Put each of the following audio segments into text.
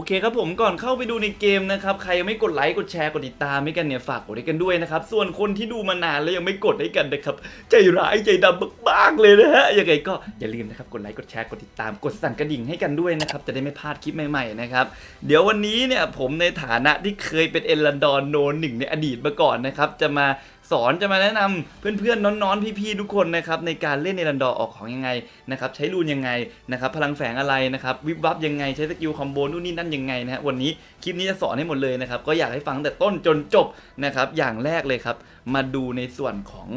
โอเคครับผมก่อนเข้าไปดูในเกมนะครับ ใครยังไม่กดไลค์กดแชร์กดติดตามให้กันเนี่ยฝากกดให้กันด้วยนะครับ ส่วนคนที่ดูมานานแล้วยังไม่กดให้กันนะครับ ใจร้ายใจดำมากๆเลยนะฮะยังไงก็อย่าลืมนะครับกดไลค์กดแชร์กดติดตามกดสั่นกระดิ่งให้กันด้วยนะครับจะได้ไม่พลาดคลิปใหม่ๆนะครับเดี๋ยววันนี้เนี่ยผมในฐานะที่เคยเป็นเอลันดอนโนหนึ่งในอดีตมาก่อนนะครับจะมา สอนจะมาแนะนำเพื่อนๆน้อนๆพี่ๆทุกคนนะครับในการเล่นเอลันดอร์ออกของยังไงนะครับใช้รูนยังไงนะครับพลังแฝงอะไรนะครับวิบวับยังไงใช้สกิลคอมโบนู่นนี่นั่นยังไงนะฮะวันนี้คลิปนี้จะสอนให้หมดเลยนะครับก็อยากให้ฟังตั้งแต่ต้นจนจบนะครับอย่างแรกเลยครับ มาดูในส่วนของ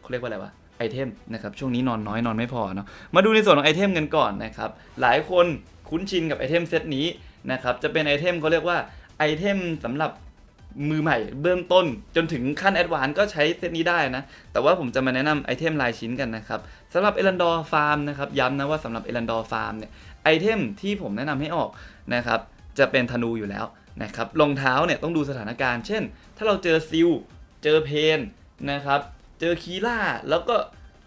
เขาเรียกว่าอะไรวะไอเทมนะครับช่วงนี้นอนน้อยนอนไม่พอเนาะมาดูในส่วนของไอเทมกันก่อนนะครับหลายคนคุ้นชินกับไอเทมเซตนี้นะครับจะเป็นไอเทมเขาเรียกว่าไอเทมสำหรับ มือใหม่เบื้องต้นจนถึงขั้นแอดวานก็ใช้เซตนี้ได้นะ แต่ว่าผมจะมาแนะนำไอเทมรายชิ้นกันนะครับสำหรับเอลันดอร์ฟาร์มนะครับย้ำนะว่าสำหรับเอลันดอร์ฟาร์มเนี่ยไอเทมที่ผมแนะนำให้ออกนะครับจะเป็นธนูอยู่แล้วนะครับรองเท้าเนี่ยต้องดูสถานการณ์ เช่น ถ้าเราเจอซิลเจอเพนนะครับเจอคีล่าแล้วก็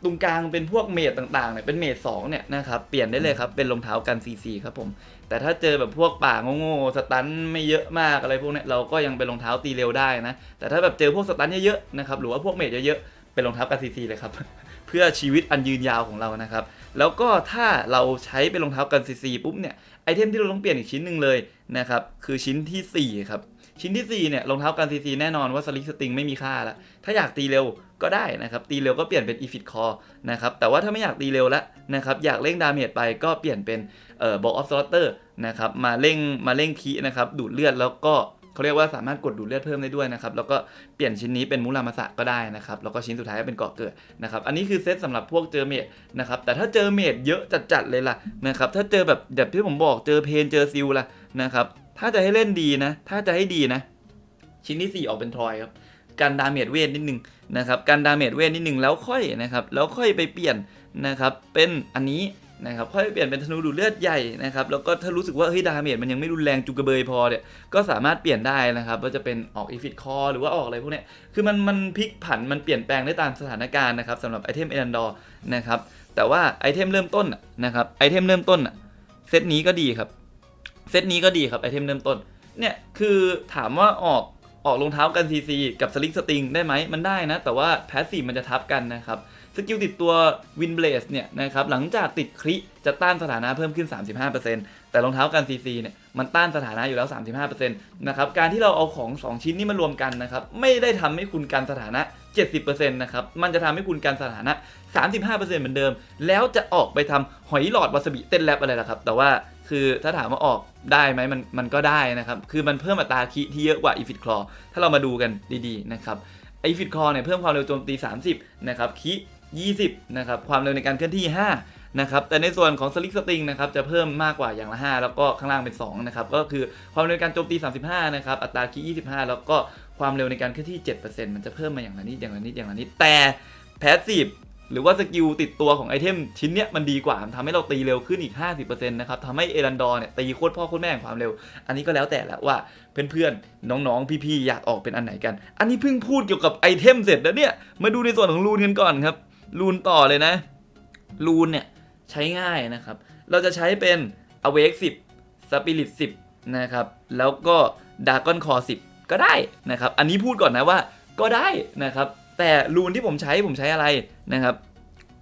ตรงกลางเป็นพวกเมดต่างๆเนี่ยเป็นเมดสองเนี่ยนะครับเปลี่ยนได้เลยครับเป็นรองเท้ากันซีซีครับผม แต่ถ้าเจอแบบพวกป่าโง่ๆสตันไม่เยอะมากอะไรพวกนี้เราก็ยังเป็นรองเท้าตีเร็วได้นะ แต่ถ้าแบบเจอพวกสตันเยอะๆนะครับหรือว่าพวกเมจเยอะๆเป็นรองเท้ากันซีซีเลยครับ เพื่อชีวิตอันยืนยาวของเรานะครับ แล้วก็ถ้าเราใช้เป็นรองเท้ากันซีซีปุ๊บเนี่ยไอเทมที่เราต้องเปลี่ยนอีกชิ้นหนึ่งเลยนะครับคือชิ้นทีสี่4ครับชิ้นที่4เนี่ยรองเท้ากันซีซีแน่นอนว่าสลิกสติงไม่มีค่าละถ้าอยากตีเร็วก็ได้นะครับตีเร็วก็เปลี่ยนเป็นอีฟิตคอนะครับแต่ว่าถ้าไม่อยากตีเร็วแล้วนะครับอยากเร่งดาเมจไปก็เปลี่ยนเป็นเอ่อบอกออฟสลอตเตอร์ นะครับ มาเร่งมาเร่งคีนะครับ ดูดเลือดแล้วก็เขาเรียกว่าสามารถกดดูดเลือดเพิ่มได้ด้วยนะครับ แล้วก็เปลี่ยนชิ้นนี้เป็นมุรามาสะก็ได้นะครับ แล้วก็ชิ้นสุดท้ายก็เป็นเกาะเกิดนะครับ อันนี้คือเซตสำหรับพวกเจอเมดนะครับ แต่ถ้าเจอเมดเยอะจัดๆเลยล่ะนะครับ ถ้าเจอแบบแบบที่ผมบอกเจอเพนเจอซิลล่ะนะครับ ถ้าจะให้เล่นดีนะ ถ้าจะให้ดีนะ ชิ้นที่ 4 ออกเป็นทรอยครับการดาเมจเวทนิดนึงนะครับ การดาเมจเวทนิดนึงแล้วค่อยนะครับ แล้วค่อยไปเปลี่ยนนะครับ เป็นอันนี้ นะครับค่อยเปลี่ยนเป็นธนูดูดเลือดใหญ่นะครับแล้วก็ถ้ารู้สึกว่าเฮ้ยดาเมจมันยังไม่รุนแรงจุกกระเบยพอเนี่ยก็สามารถเปลี่ยนได้นะครับว่าจะเป็นออกอีฟิตคอหรือว่าออกอะไรพวกเนี้ยคือมันมันพลิกผันมันเปลี่ยนแปลงได้ตามสถานการณ์นะครับสำหรับไอเทมเอรันดอร์นะครับแต่ว่าไอเทมเริ่มต้นนะครับไอเทมเริ่มต้นเซตนี้ก็ดีครับเซตนี้ก็ดีครับไอเทมเริ่มต้นเนี่ยคือถามว่าออก ออกรองเท้ากันซีซีกับสลิกสติงได้ไหมมันได้นะ แต่ว่าแพสซีฟมันจะทับกันนะครับสกิลติดตัววินเบลสเนี่ยนะครับหลังจากติดคริจะต้านสถานะเพิ่มขึ้น 35%แต่รองเท้ากันซีซีเนี่ยมันต้านสถานะอยู่แล้ว 35%นะครับการที่เราเอาของ 2 ชิ้นนี้มารวมกันนะครับไม่ได้ทำให้คุณกันสถานะ 70%นะครับมันจะทำให้คุณกันสถานะ 35%เหมือนเดิม แล้วจะออกไปทำหอยหลอดวาซาบิเต้นแรปอะไรล่ะครับ แต่ว่าคือถ้าถามว่าออก ได้ไหมมันมันก็ได้นะครับ คือมันเพิ่มอัตราคิที่เยอะกว่าอีฟิตคลอถ้าเรามาดูกันดีๆนะครับอีฟิตคลอเนี่ยเพิ่มความเร็วโจมตี 30 นะครับคิ20 นะครับ ความเร็วในการเคลื่อนที่ 5 นะครับ แต่ในส่วนของสลิกสติงนะครับ จะเพิ่มมากกว่าอย่างละ 5 แล้วก็ข้างล่างเป็น 2 นะครับ ก็คือความเร็วในการโจมตี 35 นะครับ อัตราคิ25 แล้วก็ความเร็วในการเคลื่อนที่ 7%มันจะเพิ่มมาอย่างละนิด อย่างละนิด อย่างละนิด แต่แพสซีฟ หรือว่าสกิลติดตัวของไอเทมชิ้นเนี้ยมันดีกว่ามันทำให้เราตีเร็วขึ้นอีก 50%นะครับทำให้เอรันดอร์เนี่ยตีโคตรพ่อโคตรแม่ของความเร็ว อันนี้ก็แล้วแต่แหละว่าเพื่อนๆ น้องๆ พี่ๆ อยากออกเป็นอันไหนกัน อันนี้เพิ่งพูดเกี่ยวกับไอเทมเสร็จแล้วเนี่ย มาดูในส่วนของรูนกันก่อนครับ รูนต่อเลยนะ รูนเนี่ยใช้ง่ายนะครับ เราจะใช้เป็น Awake 10 Spirit 10 นะครับ แล้วก็ Dragon Core 10 ก็ได้นะครับ อันนี้พูดก่อนนะว่าก็ได้นะครับ แต่รูนที่ผมใช้ผมใช้อะไรนะครับ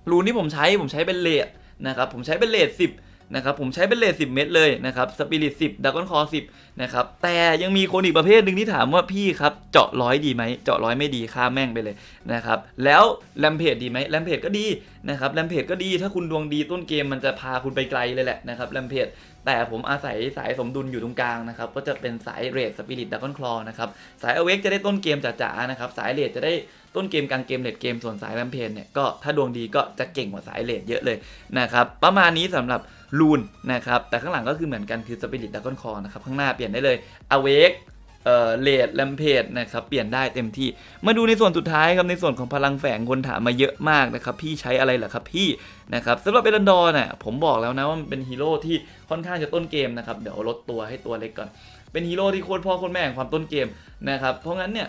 รูนที่ผมใช้ผมใช้เป็นเลดนะครับผมใช้เป็นเลด10นะครับผมใช้เป็นเลด10เม็ดเลยนะครับสปิริต10ดักอนคอ10นะครับแต่ยังมีคนอีกประเภทหนึ่งที่ถามว่าพี่ครับเจาะร้อยดีไหมเจาะร้อยไม่ดีค่าแม่งไปเลยนะครับแล้วแรมเพจดีไหมแรมเพจก็ดีนะครับแรมเพจก็ดีถ้าคุณดวงดีต้นเกมมันจะพาคุณไปไกลเลยแหละนะครับแรมเพจแต่ผมอาศัยสายสมดุลอยู่ตรงกลางนะครับก็จะเป็นสายเรดสปิริตดักอนคลอนะครับสายอเวกจะได้ต้นเกมจ๋าๆนะครับสายเรดจะได้ ต้นเกมกลางเกมเลดเกมส่วนสายแรมเพจเนี่ยก็ถ้าดวงดีก็จะเก่งกว่าสายเลดเยอะเลยนะครับประมาณนี้สำหรับลูนนะครับแต่ข้างหลังก็คือเหมือนกันคือสปิริตดักกอนคอนะครับข้างหน้าเปลี่ยนได้เลยอเวกเอ่อเลดแรมเพจนะครับเปลี่ยนได้เต็มที่ มาดูในส่วนสุดท้ายครับในส่วนของพลังแฝงคนถามมาเยอะมากนะครับพี่ใช้อะไรเหรอครับพี่นะครับสำหรับเอรันดอร์เนี่ยผมบอกแล้วนะว่ามันเป็นฮีโร่ที่ค่อนข้างจะต้นเกมนะครับเดี๋ยวลดตัวให้ตัวเล็กก่อนเป็นฮีโร่ที่โคตรพ่อโคตรแม่ของความต้นเกมนะครับเพราะงั้นเนี่ย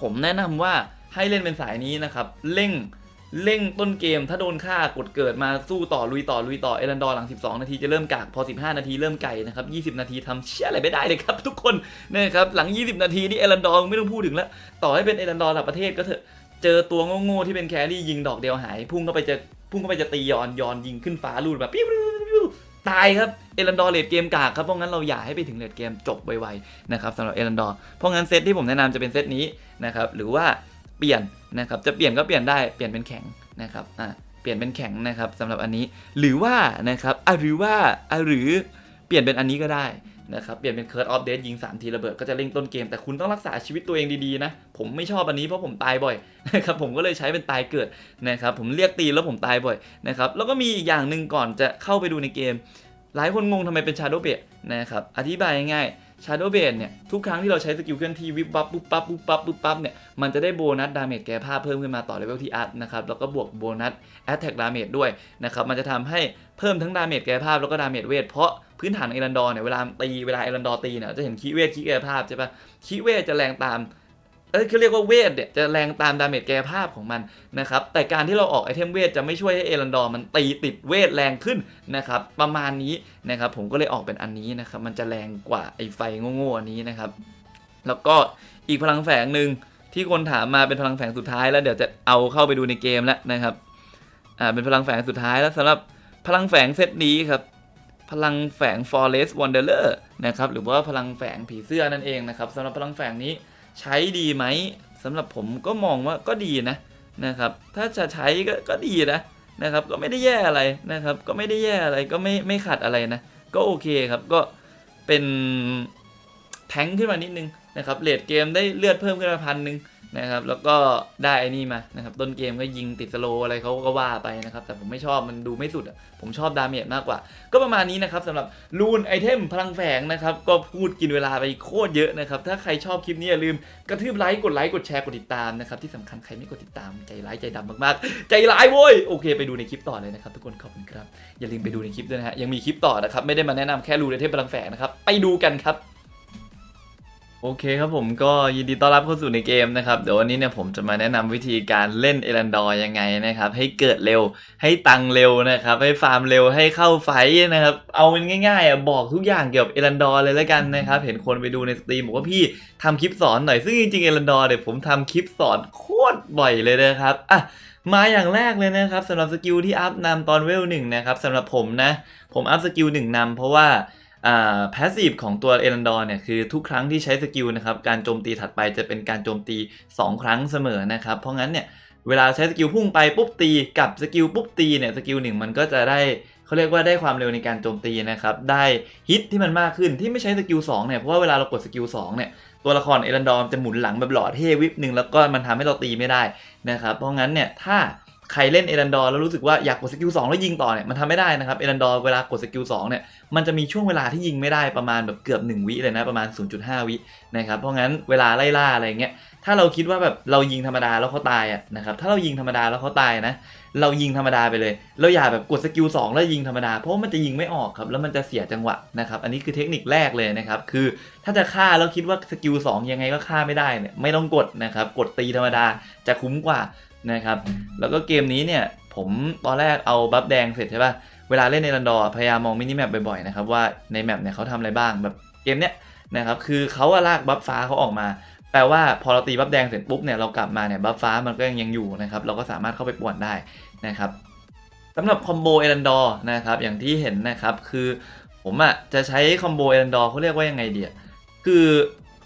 ผมแนะนำว่า ให้เล่นเป็นสายนี้นะครับเร่งเร่งต้นเกมถ้าโดนฆ่ากดเกิดมาสู้ต่อลุยต่อลุยต่อเอรันดอร์หลัง 12 นาทีจะเริ่มกากพอ 15 นาทีเริ่มไก่นะครับ 20 นาทีทำเชี่ยอะไรไม่ได้เลยครับ ทุกคนนะครับหลัง 20 นาทีนี่เอรันดอร์ไม่ต้องพูดถึงแล้ว ต่อให้เป็นเอรันดอร์ระดับประเทศก็เถอะเจอตัวโง่ๆที่เป็นแครี่ยิงดอกเดียวหาย พุ่งเข้าไปจะพุ่งเข้าไปจะตียอนยอนยิงขึ้นฟ้าลูดแบบปิ้วตายครับเอรันดอร์เลดเกมกากครับเพราะงั้นเราอย่าให้ไปถึงเลดเกมจบไวๆนะครับสำหรับเอรันดอร์เพราะงั้นเซตที่ผมแนะนำจะเป็นเซตนี้นะครับหรือว่า เปลี่ยนนะครับจะเปลี่ยนก็เปลี่ยนได้เปลี่ยนเป็นแข็งนะครับอ่าเปลี่ยนเป็นแข็งนะครับสำหรับอันนี้หรือว่านะครับอะหรือว่าอะหรือเปลี่ยนเป็นอันนี้ก็ได้นะครับเปลี่ยนเป็นเคิร์ดออฟเดตยิง 3 ทีระเบิดก็จะเร่งต้นเกม แต่คุณต้องรักษาชีวิตตัวเองดีๆนะ ผมไม่ชอบอันนี้เพราะผมตายบ่อยนะครับผมก็เลยใช้เป็นตายเกิดนะครับผมเรียกตีแล้วผมตายบ่อยนะครับแล้วก็มีอีกอย่างหนึ่งก่อนจะเข้าไปดูในเกม หลายคนงงทำไมเป็น Shadow b a นะครับอธิบายง่ายๆ Shadow b a เนี่ยทุกครั้งที่เราใช้สกิลเคลื่อนที่วิบวับปุ๊บปั๊บปุ๊บปั๊บปุ๊บปั๊บเนี่ยมันจะได้โบนัสดาเมจแก้ผ้าเพิ่มขึ้นมาต่อเลเวลที่อัพนะครับแล้วก็บวกโบนัสแอตแทกดาเมจด้วยนะครับมันจะทำให้เพิ่มทั้งดาเมจแก้ภาพแล้วก็ดาเมจเวทเพราะพื้นฐานของเอรันดอร์เนี่ยเวลาตีเวลาเอรันดอร์ตีเนี่ยจะเห็นคีเวทคีแก้ภาพใช่ปะคีเวทจะแรงตาม เอ้ยเขาเรียกว่าเวทเนี่ยจะแรงตามดาเมจแก้ภาพของมันนะครับแต่การที่เราออกไอเทมเวทจะไม่ช่วยให้เอรันดอร์มันตีติดเวทแรงขึ้นนะครับประมาณนี้นะครับผมก็เลยออกเป็นอันนี้นะครับมันจะแรงกว่าไอไฟโง่ๆอันนี้นะครับแล้วก็อีกพลังแฝงหนึ่งที่คนถามมาเป็นพลังแฝงสุดท้ายแล้วเดี๋ยวจะเอาเข้าไปดูในเกมแล้วนะครับอ่าเป็นพลังแฝงสุดท้ายแล้วสำหรับพลังแฝงเซตนี้ครับพลังแฝง Forest Wanderer นะครับหรือว่าพลังแฝงผีเสื้อนั่นเองนะครับสำหรับพลังแฝงนี้ ใช้ดีไหมสำหรับผมก็มองว่าก็ดีนะนะครับ ถ้าจะใช้ก็ก็ดีนะนะครับ ก็ไม่ได้แย่อะไรนะครับ ก็ไม่ได้แย่อะไรก็ไม่ไม่ขัดอะไรนะ ก็โอเคครับก็เป็น แทงขึ้นมานิดนึงนะครับเลดเกมได้เลือดเพิ่มขึ้นมาพันหนึ่งนะครับแล้วก็ได้ไอ้นี่มานะครับต้นเกมก็ยิงติดสโลอะไรเขาก็ว่าไปนะครับแต่ผมไม่ชอบมันดูไม่สุดอะผมชอบดาเมจมากกว่า ก็ประมาณนี้นะครับสำหรับรูนไอเทมพลังแฝงนะครับก็พูดกินเวลาไปโคตรเยอะนะครับถ้าใครชอบคลิปนี้อย่าลืมกระทืบไลค์กดไลค์กดแชร์กดติดตามนะครับที่สำคัญใครไม่กดติดตามใจร้ายใจดำมากๆ ใจร้ายโว้ยโอเค ไปดูในคลิปต่อเลยนะครับทุกคนขอบคุณครับอย่าลืมไปดูในคลิปด้วยนะฮะยังมีคลิปต่อนะครับไม่ได้มาแนะนำแค่รูนไอเทมพลังแฝงนะครับไปดูกันครับ โอเคครับผมก็ยินดีต้อนรับเข้าสู่ในเกมนะครับ เดี๋ยววันนี้เนี่ยผมจะมาแนะนำวิธีการเล่นเอรันดอร์ยังไงนะครับ ให้เกิดเร็วให้ตังเร็วนะครับ ให้ฟาร์มเร็วให้เข้าไฟนะครับ เอาเป็นง่ายๆอะบอกทุกอย่างเกี่ยวกับเอรันดอร์เลยแล้วกันนะครับ เห็นคนไปดูในสตรีมบอกว่าพี่ทำคลิปสอนหน่อยซึ่งจริงๆเอรันดอร์เนี่ยผมทำคลิปสอนโคตรบ่อยเลยนะครับอะมาอย่างแรกเลยนะครับสำหรับสกิลที่อัพนำตอนเวลหนึ่งนะครับสำหรับผมนะ ผมอัพสกิลหนึ่งนำเพราะว่า พาสซีฟของตัวเอรันดอร์เนี่ยคือทุกครั้งที่ใช้สกิลนะครับการโจมตีถัดไปจะเป็นการโจมตี 2 ครั้งเสมอนะครับ เพราะงั้นเนี่ยเวลาใช้สกิลพุ่งไปปุ๊บตีกับสกิลปุ๊บตีเนี่ยสกิลหนึ่งมันก็จะได้เขาเรียกว่าได้ความเร็วในการโจมตีนะครับได้ฮิตที่มันมากขึ้นที่ไม่ใช้สกิล2เนี่ยเพราะว่าเวลาเรากดสกิล2เนี่ยตัวละครเอรันดอร์จะหมุนหลังแบบหล่อเท่วิบหนึ่งแล้วก็มันทำให้เราตีไม่ได้นะครับเพราะงั้นเนี่ยถ้า ใครเล่นเอรันดอร์แล้วรู้สึกว่าอยากกดสกิล2แล้วยิงต่อเนี่ยมันทำไม่ได้นะครับเอรันดอร์เวลากดสกิล2เนี่ยมันจะมีช่วงเวลาที่ยิงไม่ได้ประมาณแบบเกือบ 1 วิเลยนะประมาณ 0.5 วินะครับเพราะงั้นเวลาไล่ล่าอะไรเงี้ยถ้าเราคิดว่าแบบเรายิงธรรมดาแล้วเขาตายอะนะครับถ้าเรายิงธรรมดาแล้วเขาตายนะเรายิงธรรมดาไปเลยเราอย่าแบบกดสกิล2แล้วยิงธรรมดาเพราะมันจะยิงไม่ออกครับแล้วมันจะเสียจังหวะนะครับอันนี้คือเทคนิคแรกเลยนะครับคือถ้าจะฆ่าแล้วคิดว่าสกิล2ยังไงก็ฆ่าไม่ได้เนี่ยไม่ต้องกดนะครับกดตีธรรมดาจะคุ้มกว่า นะครับ แล้วก็เกมนี้เนี่ยผมตอนแรกเอาบัฟแดงเสร็จใช่ป่ะ เวลาเล่นในรันดอร์พยายามมองมินิแมปบ่อยๆนะครับว่าในแมปเนี่ยเขาทำอะไรบ้างแบบเกมเนี้ยนะครับคือเขาลากบัฟฟ้าเขาออกมา แปลว่าพอเราตีบัฟแดงเสร็จปุ๊บเนี่ยเรากลับมาเนี่ยบัฟฟ้ามันก็ยังยังอยู่นะครับเราก็สามารถเข้าไปป่วนได้นะครับสำหรับคอมโบเอรันดอร์นะครับอย่างที่เห็นนะครับคือผมอะจะใช้คอมโบเอรันดอร์เขาเรียกว่ายังไงเดียคือ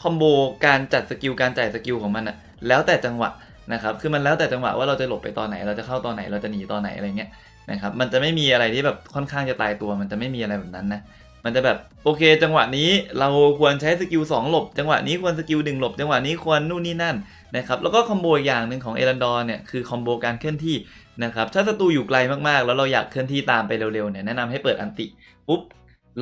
คอมโบการจัดสกิลการจ่ายสกิลของมันอะแล้วแต่จังหวะ นะครับ คือมันแล้วแต่จังหวะว่าเราจะหลบไปตอนไหน เราจะเข้าตอนไหน เราจะหนีตอนไหนอะไรเงี้ยนะครับ มันจะไม่มีอะไรที่แบบค่อนข้างจะตายตัว มันจะไม่มีอะไรแบบนั้นนะ มันจะแบบโอเค จังหวะนี้เราควรใช้สกิล2หลบ จังหวะนี้ควรสกิล1หลบ จังหวะนี้ควรนู่นนี่นั่นนะครับ แล้วก็คอมโบอีกอย่างหนึ่งของเอรันดอร์เนี่ยคือคอมโบการเคลื่อนที่นะครับ ถ้าศัตรูอยู่ไกลมากๆ แล้วเราอยากเคลื่อนที่ตามไปเร็วๆเนี่ยแนะนำให้เปิดอันติปุ๊บ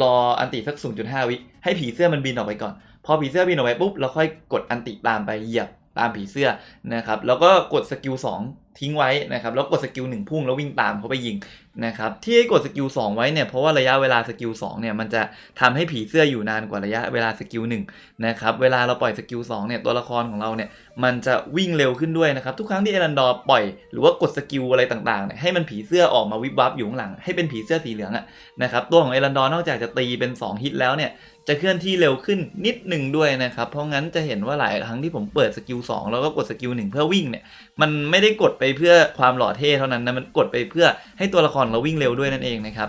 รออันติสัก 0.5 วิให้ผีเสื้อมันบินออกไปก่อน พอผีเสื้อบินออกไปปุ๊บเราค่อยกดอันติตามไปเหยียบ ตามผีเสื้อนะครับแล้วก็กดสกิล2ทิ้งไว้นะครับแล้วกดสกิลหนึ่งพุ่งแล้ววิ่งตามเขาไปยิง นะครับที่ให้กดสกิล2ไว้เนี่ยเพราะว่าระยะเวลาสกิล2เนี่ยมันจะทำให้ผีเสื้ออยู่นานกว่าระยะเวลาสกิล1นะครับเวลาเราปล่อยสกิล2เนี่ยตัวละครของเราเนี่ยมันจะวิ่งเร็วขึ้นด้วยนะครับทุกครั้งที่เอรันดอร์ปล่อยหรือว่ากดสกิลอะไรต่างๆเนี่ยให้มันผีเสื้อออกมาวิบวับอยู่ข้างหลัง ให้เป็นผีเสื้อสีเหลืองอะนะครับตัวของเอรันดอร์นอกจากจะตีเป็น 2 ฮิตแล้วเนี่ยจะเคลื่อนที่เร็วขึ้นนิดหนึ่งด้วยนะครับ เพราะงั้นจะเห็นว่าหลายครั้งที่ผมเปิดสกิล2แล้วก็กดสกิล1เพื่อวิ่งเนี่ยมันไม่ได้กดไปเพื่อความหล่อเท่เท่านั้นนะมันกดไปเพื่อให้ตัวละครเราวิ่งเร็วด้วยนั่นเองนะครับ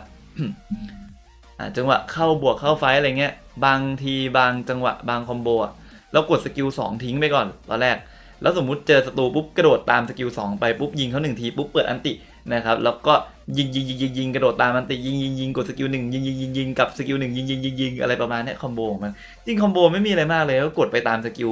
จังหวะเข้าบวกเข้าไฟอะไรเงี้ย บางทีบางจังหวะบางคอมโบอะเรากดสกิล2ทิ้งไปก่อนตอนแรก แล้วสมมุติเจอศัตรูปุ๊บกระโดดตามสกิล2ไปปุ๊บยิงเขาหนึ่งทีปุ๊บเปิดอันตินะครับแล้วก็ยิงยิงยิงยิงยิงกระโดดตามอันติยิงยิงยิงกดสกิลหนึ่งยิงยิงยิงยิงกับสกิลหนึ่งยิงยิงยิงยิงอะไรประมาณนี้คอมโบของมันจริงคอมโบไม่มีอะไรมากเลยก็กดไปตามสกิล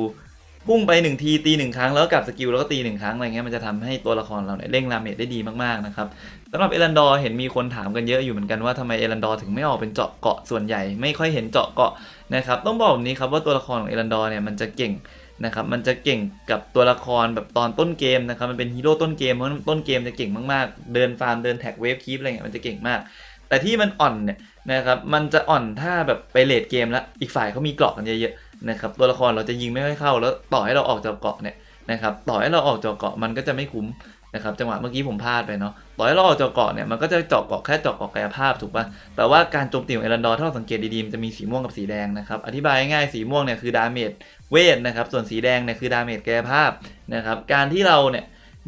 พุ่งไปหนึ่งทีตีหนึ่งครั้งแล้วกลับสกิลแล้วก็ตีหนึ่งครั้งอะไรเงี้ยมันจะทำให้ตัวละครเราเนี่ยเร่งดาเมจได้ดีมากๆนะครับสำหรับเอรันดอร์เห็นมีคนถามกันเยอะอยู่เหมือนกันว่าทำไมเอรันดอร์ถึงไม่ออกเป็นเจาะเกาะส่วนใหญ่ ไม่ค่อยเห็นเจาะเกาะนะครับต้องบอกแบบนี้ครับว่าตัวละครของเอรันดอร์เนี่ยมันจะเก่งนะครับมันจะเก่งกับตัวละครแบบตอนต้นเกมนะครับมันเป็นฮีโร่ต้นเกมเพราะต้นเกมจะเก่งมากๆ เดินฟาร์มเดินแท็กเวฟคีปอะไรเงี้ยมันจะเก่งมาก แต่ที่มันอ่อนเนี่ยนะครับมันจะอ่อนถ้าแบบไปเลดเกมแล้วอีกฝ่ายเขามีเกราะกันเยอะๆ นะครับตัวละครเราจะยิงไม่ค่อยเข้า แล้วต่อให้เราออกจากเกาะเนี่ยนะครับต่อให้เราออกจากเกาะมันก็จะไม่คุ้มนะครับจังหวะเมื่อกี้ผมพลาดไปเนาะต่อให้เราออกจากเกาะเนี่ยมันก็จะเจาะเกาะแค่เจาะเกาะกายภาพถูกปะแต่ว่าการโจมตีของเอรันดอร์ถ้าเราสังเกตดีๆมันจะมีสีม่วงกับสีแดงนะครับอธิบายง่ายๆสีม่วงเนี่ยคือดาเมจเวทนะครับส่วนสีแดงเนี่ยคือดาเมจกายภาพนะครับการที่เราเนี่ย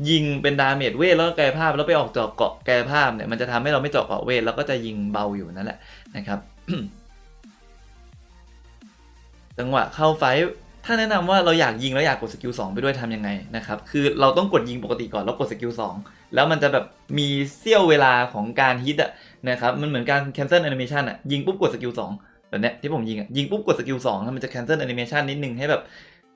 ยิงเป็นดาเมจเวทแล้วก็กายภาพแล้วไปออกเจาะเกาะกายภาพเนี่ยมันจะทำให้เราไม่เจาะเกาะเวทแล้วก็จะยิงเบาอยู่นั่นแหละนะครับ จังหวะเข้าไฟถ้าแนะนำว่าเราอยากยิงแล้วอยากกดสกิล2ไปด้วยทำยังไงนะครับ คือเราต้องกดยิงปกติก่อนแล้วกดสกิล2แล้วมันจะแบบมีเสี้ยวเวลาของการฮิตอะนะครับ มันเหมือนการ cancel animation อะยิงปุ๊บกดสกิล2แบบเนี้ยที่ผมยิงอะยิงปุ๊บกดสกิล2แล้วมันจะ cancel animation นิดนึงให้แบบ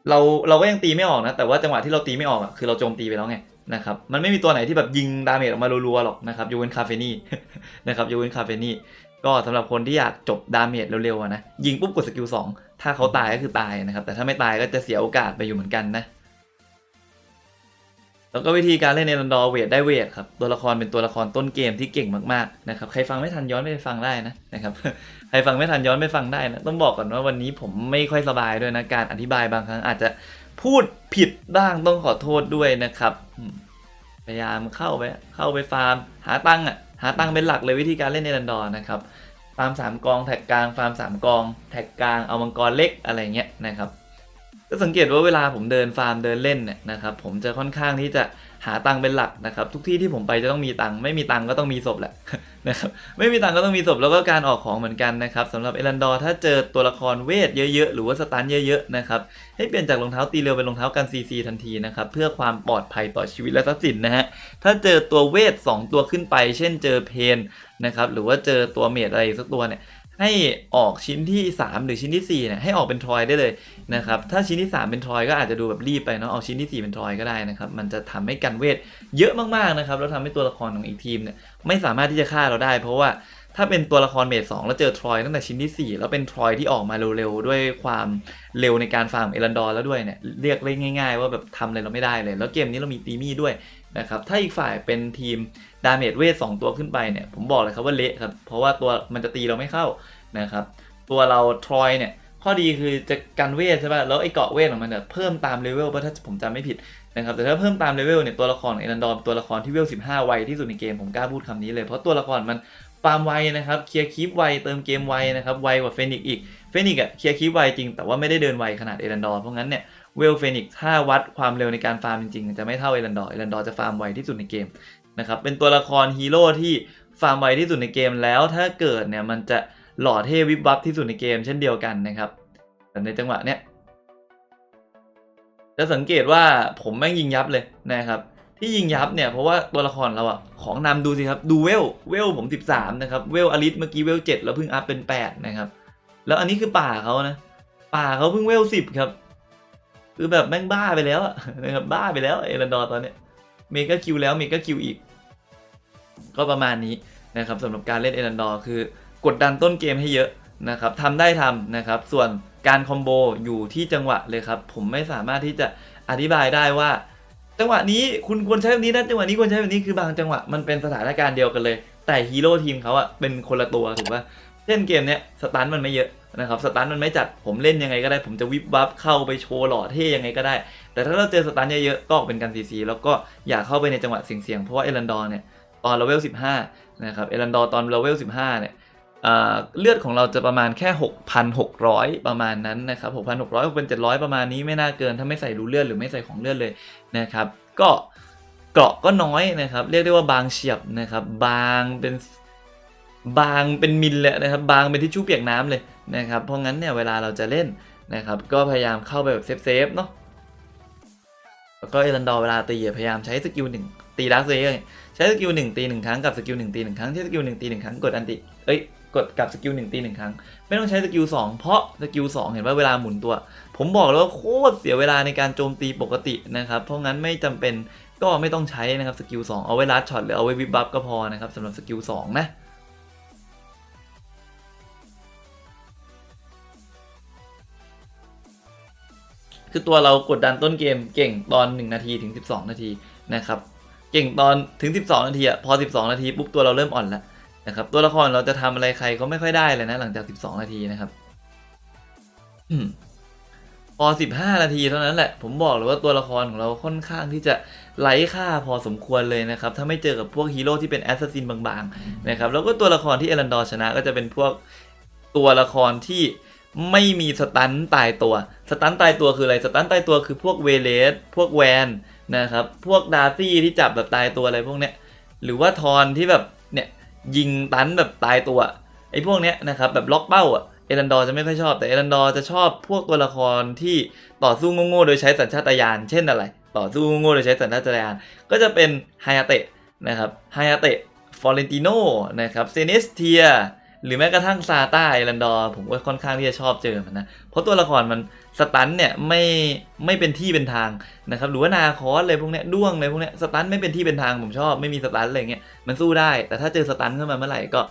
เราเราก็ยังตีไม่ออกนะ แต่ว่าจังหวะที่เราตีไม่ออกอะคือเราโจมตีไปแล้วไงนะครับ มันไม่มีตัวไหนที่แบบยิงดาเมจออกมารัวๆหรอกนะครับยกเวนคาเฟนี่นะครับยกเวนคาเฟนี่ก็สำหรับคนที่อยากจบดาเมจเร็วๆนะยิงปุ๊บกดสกิลสอง ถ้าเขาตายก็คือตายนะครับ แต่ถ้าไม่ตายก็จะเสียโอกาสไปอยู่เหมือนกันนะ แล้วก็วิธีการเล่นเอรันดอร์เวทได้เวทครับตัวละครเป็นตัวละครต้นเกมที่เก่งมากๆนะครับใครฟังไม่ทันย้อนไปฟังได้นะนะครับใครฟังไม่ทันย้อนไปฟังได้นะต้องบอกก่อนว่าวันนี้ผมไม่ค่อยสบายด้วยนะการอธิบายบางครั้งอาจจะพูดผิดบ้างต้องขอโทษด้วยนะครับพยายามเข้าไปเข้าไปฟาร์ม หาตังค์อะหาตังค์เป็นหลักเลยวิธีการเล่นในดันดอร์นะครับ ฟาร์มสามกองแท็กกลางฟาร์มสามกองแท็กกลางเอามังกรเล็กอะไรเงี้ยนะครับก็สังเกตว่าเวลาผมเดินฟาร์มเดินเล่นเนี่ยนะครับผมจะค่อนข้างที่จะ หาตังค์เป็นหลักนะครับ ทุกที่ที่ผมไปจะต้องมีตังค์ไม่มีตังค์ก็ต้องมีศพแหละนะครับไม่มีตังค์ก็ต้องมีศพแล้วก็การออกของเหมือนกันนะครับสำหรับเอรันดอร์ถ้าเจอตัวละครเวทเยอะๆ หรือว่าสตันเยอะๆนะครับให้เปลี่ยนจากรองเท้าตีเร็วเป็นรองเท้ากันซีซีทันทีนะครับเพื่อความปลอดภัยต่อชีวิตและทรัพย์สินนะฮะถ้าเจอตัวเวท 2 ตัวขึ้นไป เช่นเจอเพนนะครับหรือว่าเจอตัวเมดอะไรสักตัวเนี่ย ให้ออกชิ้นที่ 3 หรือชิ้นที่4เนี่ยให้ออกเป็นทรอยได้เลยนะครับถ้าชิ้นที่ 3 เป็นทรอยก็อาจจะดูแบบรีบไปเนาะเอาชิ้นที่ 4 เป็นทรอยก็ได้นะครับมันจะทำให้กันเวทเยอะมากๆนะครับแล้วทำให้ตัวละครของอีกทีมเนี่ยไม่สามารถที่จะฆ่าเราได้ เพราะว่าถ้าเป็นตัวละครเมดสองแล้วเจอทรอยตั้งแต่ชิ้นที่ 4 แล้วเป็นทรอยที่ออกมาเร็วๆด้วยความเร็วในการฟาร์มเอรันดอร์แล้วด้วยเนี่ยเรียกได้ง่าย ๆ ว่าแบบทำอะไรเราไม่ได้เลย แล้วเกมนี้เรามีตีมี่ด้วย นะครับถ้าอีกฝ่ายเป็นทีมดาเมจเวทสองตัวขึ้นไปเนี่ยผมบอกเลยครับว่าเละครับเพราะว่าตัวมันจะตีเราไม่เข้านะครับตัวเราทรอยเนี่ยข้อดีคือจะกันเวทใช่ป่ะแล้วไอ้เกาะเวทของมันเนี่ยเพิ่มตามเลเวลป่ะถ้าผมจำไม่ผิดนะครับแต่ถ้าเพิ่มตามเลเวลเนี่ยตัวละครขอเอรันดอร์เป็นตัวละครที่เวล15 ไวที่สุดในเกมผมกล้าพูดคำนี้เลยเพราะตัวละครมันฟาร์มไวนะครับเคลียร์คีปไวเติมเกมไวนะครับไวกว่าเฟนิกอีกเฟนิกอะเคลียร์คีปไวจริงแต่ว่าไม่ได้เดินไวขนาดเอรันดอร์เพราะงั้นเนี่ย เวลเฟนิกถ้าวัดความเร็วในการฟาร์มจริงๆ จะไม่เท่าเอรันดอร์เอรันดอร์จะฟาร์มไวที่สุดในเกมนะครับเป็นตัวละครฮีโร่ที่ฟาร์มไวที่สุดในเกมแล้วถ้าเกิดเนี่ยมันจะหล่อเท่วิบวับที่สุดในเกมเช่นเดียวกันนะครับแต่ในจังหวะเนี้ยจะสังเกตว่าผมแม่งยิงยับเลยนะครับที่ยิงยับเนี่ยเพราะว่าตัวละครเราอะของนำดูสิครับดูเวลเวลผม 13 นะครับ เวลอลิสเมื่อกี้เวล7แล้วเพิ่งอัพเป็น 8 นะครับ แล้วอันนี้คือป่าเขานะ ป่าเขาเพิ่งเวล10 ครับ คือแบบแม่งบ้าไปแล้วอะนะครับบ้าไปแล้วเอรันดอร์ตอนเนี้ยเมกาคิวแล้วเมกาคิวอีก ก็ประมาณนี้นะครับสำหรับการเล่นเอรันดอร์คือกดดันต้นเกมให้เยอะนะครับทำได้ทำนะครับ ส่วนการคอมโบอยู่ที่จังหวะเลยครับ ผมไม่สามารถที่จะอธิบายได้ว่า จังหวะนี้คุณควรใช้แบบนี้นะจังหวะนี้ควรใช้แบบนี้คือบางจังหวะมันเป็นสถานการณ์เดียวกันเลย แต่ฮีโร่ทีมเขาอะเป็นคนละตัวถูกปะ เช่นเกมเนี้ยสตันมันไม่เยอะนะครับสตันมันไม่จัดผมเล่นยังไงก็ได้ ผมจะวิบวับเข้าไปโชว์หล่อเท่ยังไงก็ได้ แต่ถ้าเราเจอสตันเยอะๆก็ออกเป็นการซีซีแล้วก็อย่าเข้าไปในจังหวะเสี่ยงๆเพราะว่าเอรันดอร์เนี่ยตอนเลเวล15นะครับเอรันดอร์ตอนเลเวล15เนี่ยเลือดของเราจะประมาณแค่ 6,600 ประมาณนั้นนะครับ 6,600 6,700 ประมาณนี้ไม่น่าเกิน ถ้าไม่ใส่รูเลือดหรือไม่ใส่ของเลือดเลยนะครับ ก็เกราะก็น้อยนะครับ เรียกได้ว่าบางเฉียบนะครับ บางเป็น บางเป็นมิลเลยนะครับ บางเป็นทิชชู่เปียกน้ำเลยนะครับ เพราะงั้นเนี่ยเวลาเราจะเล่นนะครับ ก็พยายามเข้าไปแบบเซฟๆเนาะแล้วก็เอรันดอร์เวลาตีพยายามใช้สกิลหนึ่งตีดาร์คเซเยอร์ใช้สกิลหนึ่งตีหนึ่งครั้งกับสกิลหนึ่งตีหนึ่งครั้งใช้สกิลหนึ่งตีหนึ่งครั้งกดอันติเอ้ยกดกับสกิลหนึ่งตีหนึ่งครั้ง ไม่ต้องใช้สกิลสองเพราะสกิลสองเห็นว่าเวลาหมุนตัว ผมบอกแล้วว่าโคตรเสียเวลาในการโจมตีปกตินะครับ เพราะงั้นไม่จำเป็นก็ไม่ต้องใช้นะครับสกิลสองเอาไว้ลัดช็อตหรือเอาไว้วิบบัฟก็พอนะครับสำหรับสกิลสองนะ คือตัวเรากดดันต้นเกมเก่งตอน 1 นาทีถึง 12 นาทีนะครับเก่งตอนถึง 12 นาทีอะพอ 12 นาทีปุ๊บตัวเราเริ่มอ่อนแล้วนะครับตัวละครเราจะทำอะไรใครก็ไม่ค่อยได้เลยนะหลังจาก 12 นาทีนะครับอืมพอ 15 นาทีเท่านั้นแหละ ผมบอกเลยว่าตัวละครของเราค่อนข้างที่จะไร้ค่าพอสมควรเลยนะครับ ถ้าไม่เจอกับพวกฮีโร่ที่เป็นแอสซัสซินบางๆนะครับ แล้วก็ตัวละครที่เอรันดอร์ชนะก็จะเป็นพวกตัวละครที่ ไม่มีสตันตายตัว สตันตายตัวคืออะไร สตันตายตัวคือพวกเวเลส พวกแวนนะครับ พวกดาร์ซี่ที่จับแบบตายตัวอะไรพวกเนี้ย หรือว่าทอนที่แบบเนี่ยยิงตันแบบตายตัว ไอ้พวกเนี้ยนะครับแบบล็อกเป้าอะ เอรันดอร์จะไม่ค่อยชอบ แต่เอรันดอร์จะชอบพวกตัวละครที่ต่อสู้โง่ๆโดยใช้สัญชาตญาณ เช่นอะไร ต่อสู้โง่ๆโดยใช้สัญชาตญาณ ก็จะเป็นไฮอาเตะนะครับ ไฮอาเตะ ฟอเรนติโนนะครับ เซเนสเทีย หรือแม้กระทั่งซาต้าไอรันดอร์ผมก็ค่อนข้างที่จะชอบเจอมันนะ เพราะตัวละครมันสตันเนี่ยไม่ไม่เป็นที่เป็นทางนะครับหรือว่านาคอสอะไรพวกเนี้ยด้วงอะไรพวกเนี้ยสตันไม่เป็นที่เป็นทางผมชอบไม่มีสตันอะไรเงี้ยมันสู้ได้ แต่ถ้าเจอสตันขึ้นมาเมื่อไหร่ก็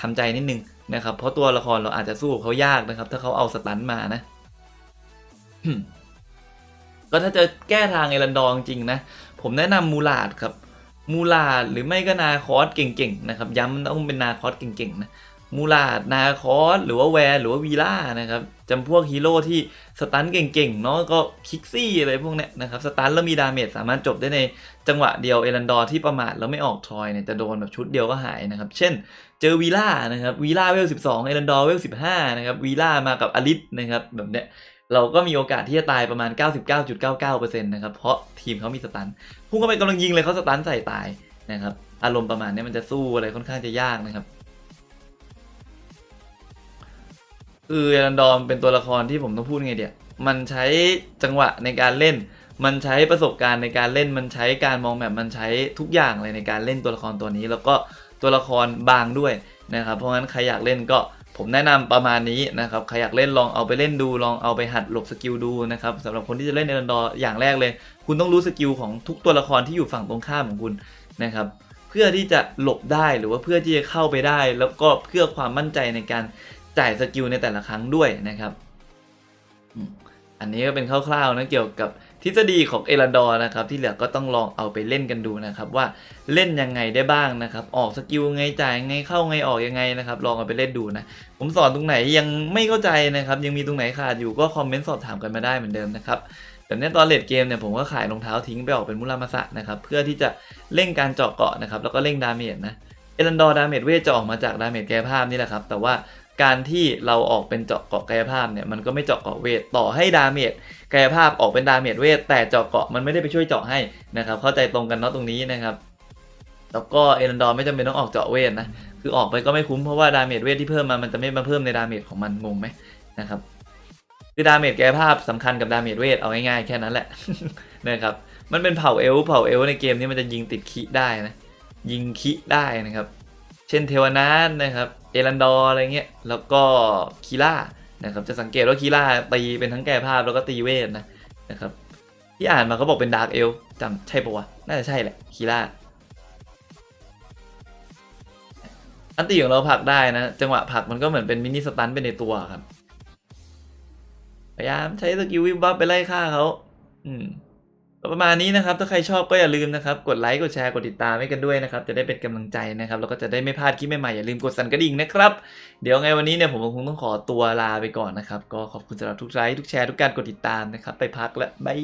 ทำใจนิดนึงนะครับเพราะตัวละครเราอาจจะสู้เขายากนะครับ ถ้าเขาเอาสตันมานะก็ถ้าจะแก้ทางไอรันดอร์จริงนะ ผมแนะนำมูลาดครับ มูลาดหรือไม่ก็นาคอสเก่งๆนะครับ ย้ำต้องเป็นนาคอสเก่งๆนะ มูลาดนาคอสหรือว่าแวร์หรือว่าวีล่านะครับจำพวกฮีโร่ที่สตันเก่งๆเนาะก็คิกซี่อะไรพวกเนี้ยนะครับสตันแล้วมีดาเมจสามารถจบได้ในจังหวะเดียวเอรันดอร์ที่ประมาทแล้วไม่ออกทอยเนี่ยจะโดนแบบชุดเดียวก็หายนะครับ เช่น เจอวีล่านะครับวีล่าเวล 12 เอรันดอร์เวล 15 นะครับวีล่ามากับอลิสนะครับแบบเนี้ยเราก็มีโอกาสที่จะตายประมาณ 99.99%นะครับเพราะทีมเขามีสตันพุ่งเข้าไปกำลังยิงเลยเขาสตันใส่ตายนะครับอารมณ์ประมาณนี้มันจะสู้อะไรค่อนข้างจะยากนะครับ คือเอรันดอมเป็นตัวละครที่ผมต้องพูดไงเดียมันใช้จังหวะในการเล่น มันใช้ประสบการณ์ในการเล่น มันใช้การมองแบบมันใช้ทุกอย่างเลยในการเล่นตัวละครตัวนี้ แล้วก็ตัวละครบางด้วยนะครับ เพราะงั้นใครอยากเล่นก็ผมแนะนำประมาณนี้นะครับใครอยากเล่นลองเอาไปเล่นดู ลองเอาไปหัดหลบสกิลดูนะครับสำหรับคนที่จะเล่นเอรันดอร์อย่างแรกเลย คุณต้องรู้สกิลของทุกตัวละครที่อยู่ฝั่งตรงข้ามของคุณนะครับเพื่อที่จะหลบได้หรือว่าเพื่อที่จะเข้าไปได้ แล้วก็เพื่อความมั่นใจในการ จ่ายสกิลในแต่ละครั้งด้วยนะครับอันนี้ก็เป็นคร่าวๆนะเกี่ยวกับทฤษฎีของเอรันดอร์นะครับ ที่เหลือก็ต้องลองเอาไปเล่นกันดูนะครับ ว่าเล่นยังไงได้บ้างนะครับ ออกสกิลไงจ่ายไงเข้าไงออกยังไงนะครับ ลองเอาไปเล่นดูนะ ผมสอนตรงไหนยังไม่เข้าใจนะครับ ยังมีตรงไหนขาดอยู่ก็คอมเมนต์สอบถามกันมาได้เหมือนเดิมนะครับแบบนี้ตอนเลดเกมเนี่ยผมก็ขายรองเท้าทิ้งไปออกเป็นมุรามาสะนะครับเพื่อที่จะเร่งการเจาะเกาะนะครับแล้วก็เร่งดาเมจนะเอรันดอร์ดาเมจเวทจะออกมาจากดาเมจกายภาพนี่แหละครับแต่ว่า การที่เราออกเป็นเจาะเกาะกายภาพเนี่ยมันก็ไม่เจาะเกาะเวทต่อให้ดาเมจกายภาพออกเป็นดาเมจเวทแต่เจาะเกาะมันไม่ได้ไปช่วยเจาะให้นะครับเข้าใจตรงกันเนาะตรงนี้นะครับแล้วก็เอรันดอร์ไม่จำเป็นต้องออกเจาะเวทนะคือออกไปก็ไม่คุ้มเพราะว่าดาเมจเวทที่เพิ่มมามันจะไม่มาเพิ่มในดาเมจของมันงงไหมนะครับคือดาเมจแก้ภาพสำคัญกับดาเมจเวทเอาง่ายๆแค่นั้นแหละนะครับมันเป็นเผ่าเอล์เผ่าเอล์ในเกมนี้มันจะยิงติดคิได้นะยิงคิได้นะครับ เช่นเทวนาทนะครับ เอรันดอร์อะไรเงี้ย แล้วก็คีล่านะครับ จะสังเกตว่าคีล่าตีเป็นทั้งแก้ภาพแล้วก็ตีเวทนะนะครับ ที่อ่านมาเขาบอกเป็นดาร์กเอลจำใช่ปะวะ น่าจะใช่แหละคีล่าอันตีของเราผักได้นะ จังหวะผักมันก็เหมือนเป็นมินิสตันเป็นในตัวครับ พยายามใช้สกิลวิบวับไปไล่ฆ่าเขาอืม ประมาณนี้นะครับ ถ้าใครชอบก็อย่าลืมนะครับ กดไลค์กดแชร์กดติดตามให้กันด้วยนะครับ จะได้เป็นกำลังใจนะครับ แล้วก็จะได้ไม่พลาดคลิปใหม่ๆอย่าลืมกดสั่นกระดิ่งนะครับ เดี๋ยวไงวันนี้เนี่ยผมคงต้องขอตัวลาไปก่อนนะครับ ก็ขอบคุณสำหรับทุกไลค์ทุกแชร์ทุกการกดติดตามนะครับ ไปพักแล้วบาย